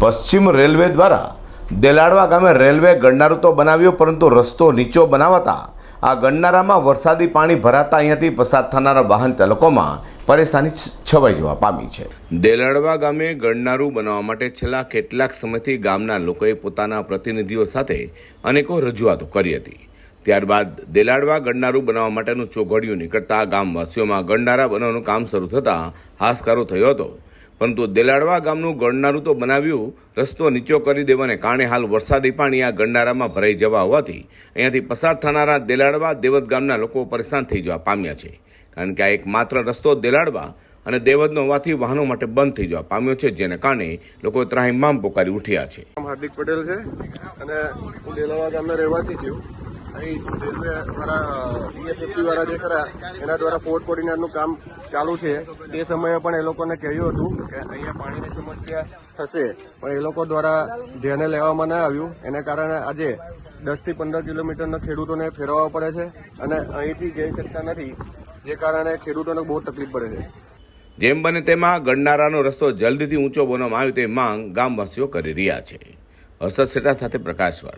પશ્ચિમ રેલવે દ્વારા દેલાડવા ગામે રેલવે ગણનારું તો બનાવ્યો, પરંતુ રસ્તો નીચો બનાવાતા આ ગણનારામાં વરસાદી પાણી ભરાતા અહીંયાથી પસાર થનારા વાહન ચાલકોમાં પરેશાની છવાઈ જવા પામી છે. દેલાડવા ગામે ગણનારું બનાવવા માટે છેલ્લા કેટલાક સમયથી ગામના લોકોએ પોતાના પ્રતિનિધિઓ સાથે અનેકો રજૂઆતો કરી હતી. ત્યારબાદ દેલાડવા ગણનારું બનાવવા માટેનું ચોઘડિયું નીકળતા ગામવાસીઓમાં ગણનારા બનાવવાનું કામ શરૂ થતાં હાશકારો થયો હતો. પરંતુ દેલાડવા ગામનું ગણનારું તો બનાવ્યું, રસ્તો નીચો કરી દેવાને કારણે હાલ વરસાદી પાણી આ ગણનારામાં ભરાઈ જવા હોવાથી અહીંયાથી પસાર થનારા દેલાડવા દેવત ગામના લોકો પરેશાન થઈ જવા પામ્યા છે. કારણ કે આ એક માત્ર રસ્તો દેલાડવા અને દેવતનો હોવાથી વાહનો માટે બંધ થઈ જવા પામ્યો છે, જેને કારણે લોકો ત્રાહિમામ પોકારી ઉઠ્યા છે. હાર્દિક પટેલ છે અને દેલાવા ગામનો રહેવાસી છું. અહીં રેલવે વાળા બીએસએફસી વાળા જે ખરા, એના દ્વારા પોર્ટ કોર્ડિનેટનું કામ ચાલુ છે. તે સમયે પણ એ લોકોને કહ્યું હતું કે અહીંયા પાણીની સમસ્યા થશે. પણ એ લોકો દ્વારા ધ્યાને લેવામાં ના આવ્યું. એને કારણે આજે દસથી પંદર કિલોમીટરના ખેડૂતોને ફેરવવા પડે છે અને અહીંથી જઈ શકતા નથી. જે કારણે ખેડૂતોને બહુ તકલીફ પડે છે. જેમ બને તેમાં ગણનારાનો રસ્તો જલ્દીથી ઊંચો બનાવવામાં આવે તે માંગ ગામવાસીઓ કરી રહ્યા છે. હર્ષદ સેટા સાથે પ્રકાશવાળા.